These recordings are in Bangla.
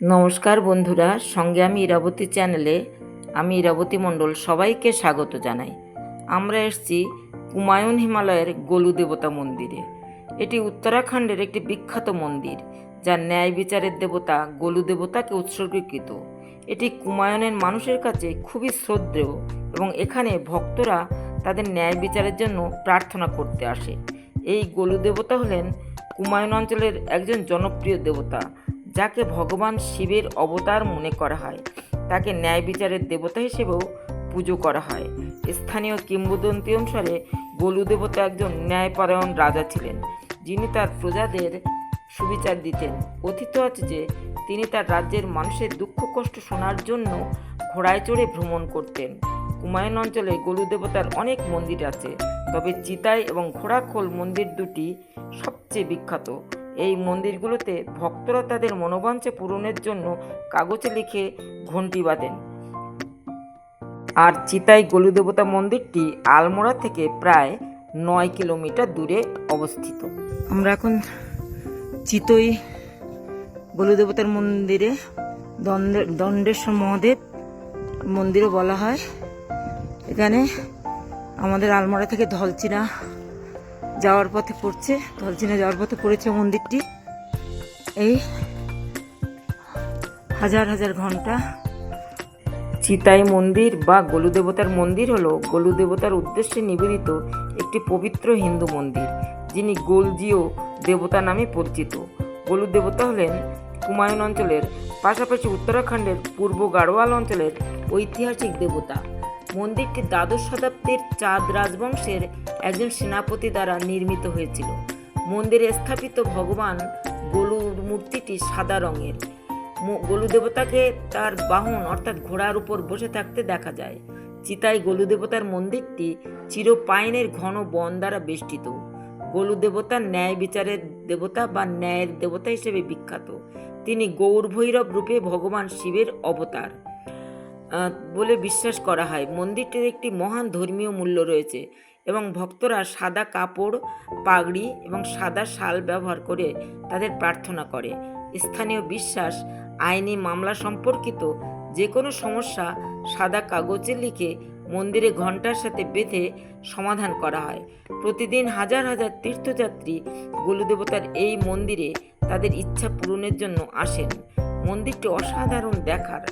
নমস্কার বন্ধুরা, সঙ্গে আমি ইরাবতী চ্যানেলে আমি ইরাবতী মণ্ডল সবাইকে স্বাগত জানাই। আমরা এসেছি কুমায়ুন হিমালয়ের গোলু দেবতা মন্দিরে। এটি উত্তরাখণ্ডের একটি বিখ্যাত মন্দির, যা ন্যায় বিচারের দেবতা গোলু দেবতাকে উৎসর্গীকৃত। এটি কুমায়ুনের মানুষের কাছে খুবই শ্রদ্ধেয় এবং এখানে ভক্তরা তাদের ন্যায় বিচারের জন্য প্রার্থনা করতে আসে। এই গোলু দেবতা হলেন কুমায়ুন অঞ্চলের একজন জনপ্রিয় দেবতা যাকে ভগবান শিবের অবতার মনে করা হয়, তাকে ন্যায় বিচারের দেবতা হিসেবেও পুজো করা হয়। স্থানীয় কিংবদন্তি অনুসারে গোলু দেবতা একজন ন্যায়পরায়ণ রাজা ছিলেন, যিনি তার প্রজাদের সুবিচার দিতেন। কথিত আছে যে, তিনি তার রাজ্যের মানুষের দুঃখ কষ্ট শোনার জন্য ঘোড়ায় চড়ে ভ্রমণ করতেন। কুমায়ুন অঞ্চলে গোলু দেবতার অনেক মন্দির আছে, তবে চিতাই এবং ঘোড়াখোল মন্দির দুটি সবচেয়ে বিখ্যাত। এই মন্দিরগুলোতে ভক্তরা তাদের মনোবাঞ্ছা পূরণের জন্য কাগজে লিখে ঘন্টি বাঁধেন। আর চিতাই গলুদেবতা মন্দিরটি আলমোড়া থেকে প্রায় নয় কিলোমিটার দূরে অবস্থিত। আমরা এখন চিতই গলুদেবতার মন্দিরে দণ্ডে- দণ্ডেশ্বর মহাদেব মন্দিরও বলা হয়। এখানে আমাদের আলমোড়া থেকে ধলচিনা যাওয়ার পথে পড়ছে ধলচিনা যাওয়ার পথে পড়েছে মন্দিরটি। এই হাজার হাজার ঘণ্টা চিতাই মন্দির বা গোলু দেবতার মন্দির হলো গোলু দেবতার উদ্দেশ্যে নিবেদিত একটি পবিত্র হিন্দু মন্দির, যিনি গোলজিও দেবতা নামে পরিচিত। গোলু দেবতা হলেন কুমায়ুন অঞ্চলের পাশাপাশি উত্তরাখণ্ডের পূর্ব গাড়োয়াল অঞ্চলের ঐতিহাসিক দেবতা। মন্দিরটি দ্বাদশ শতাব্দীর চাঁদ রাজবংশের একজন সেনাপতি দ্বারা নির্মিত হয়েছিল। মন্দিরে স্থাপিত ভগবান গোলুর মূর্তিটি সাদা রঙের। গোলু দেবতাকে তার বাহন অর্থাৎ ঘোড়ার উপর বসে থাকতে দেখা যায়। চিতাই গোলু দেবতার মন্দিরটি চিরপাইনের ঘন বন দ্বারা বেষ্টিত। গোলু দেবতা ন্যায় বিচারের দেবতা বা ন্যায়ের দেবতা হিসেবে বিখ্যাত। তিনি গৌর ভৈরব রূপে ভগবান শিবের অবতার। বলে বিশ্বাস করা হয়। মন্দিরটির একটি মহান ধর্মীয় মূল্য রয়েছে এবং ভক্তরা সাদা কাপড়, পাগড়ি এবং সাদা শাল ব্যবহার করে তাদের প্রার্থনা করে। স্থানীয় বিশ্বাস, আইনি মামলা সম্পর্কিত যে কোনো সমস্যা সাদা কাগজে লিখে মন্দিরে ঘণ্টার সাথে বেঁধে সমাধান করা হয়। প্রতিদিন হাজার হাজার তীর্থযাত্রী গোলুদেবতার এই মন্দিরে তাদের ইচ্ছা পূরণের জন্য আসেন। মন্দিরটি অসাধারণ দেখার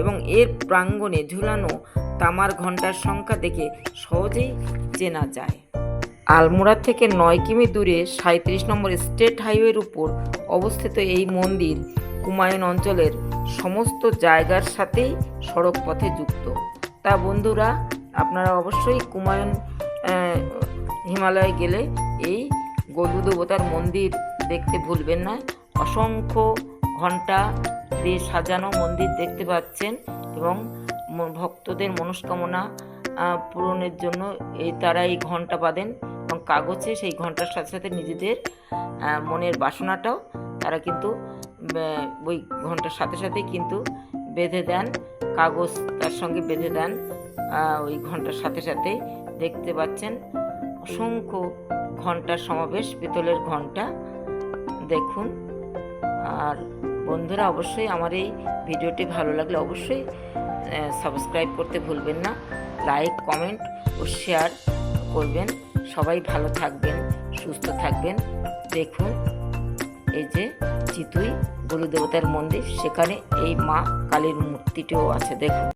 এবং এর প্রাঙ্গণে ঝুলানো তামার ঘণ্টার সংখ্যা দেখে সহজেই চেনা যায়। আলমোড়া থেকে নয় কিমি দূরে সাঁত্রিশ নম্বর স্টেট হাইওয়ের উপর অবস্থিত এই মন্দির কুমায়ুন অঞ্চলের সমস্ত জায়গার সাথেই সড়ক পথে যুক্ত। তা বন্ধুরা, আপনারা অবশ্যই কুমায়ুন হিমালয়ে গেলে এই গরু দেবতার মন্দির দেখতে ভুলবেন না। অসংখ্য ঘণ্টা দিয়ে সাজানো মন্দির দেখতে পাচ্ছেন এবং ভক্তদের মনস্কামনা পূরণের জন্য এই তারা এই ঘণ্টা বাঁধেন এবং কাগজে সেই ঘণ্টার সাথে সাথে নিজেদের মনের বাসনাটাও তারা কিন্তু ওই ঘণ্টার সাথে সাথে কিন্তু বেঁধে দেন, কাগজ তার সঙ্গে বেঁধে দেন ওই ঘণ্টার সাথে সাথে দেখতে পাচ্ছেন। অসংখ্য ঘণ্টার সমাবেশ, পিতলের ঘণ্টা, দেখুন, আর বন্ধুরা, অবশ্যই আমার এই ভিডিওটি ভালো লাগলে অবশ্যই সাবস্ক্রাইব করতে ভুলবেন না। লাইক কমেন্ট ও শেয়ার করবেন। সবাই ভালো থাকবেন, সুস্থ থাকবেন। দেখুন, এই যে চিতুই গুরুদেবতার মন্দির, সেখানে এই মা কালীর মূর্তিটিও আছে, দেখুন।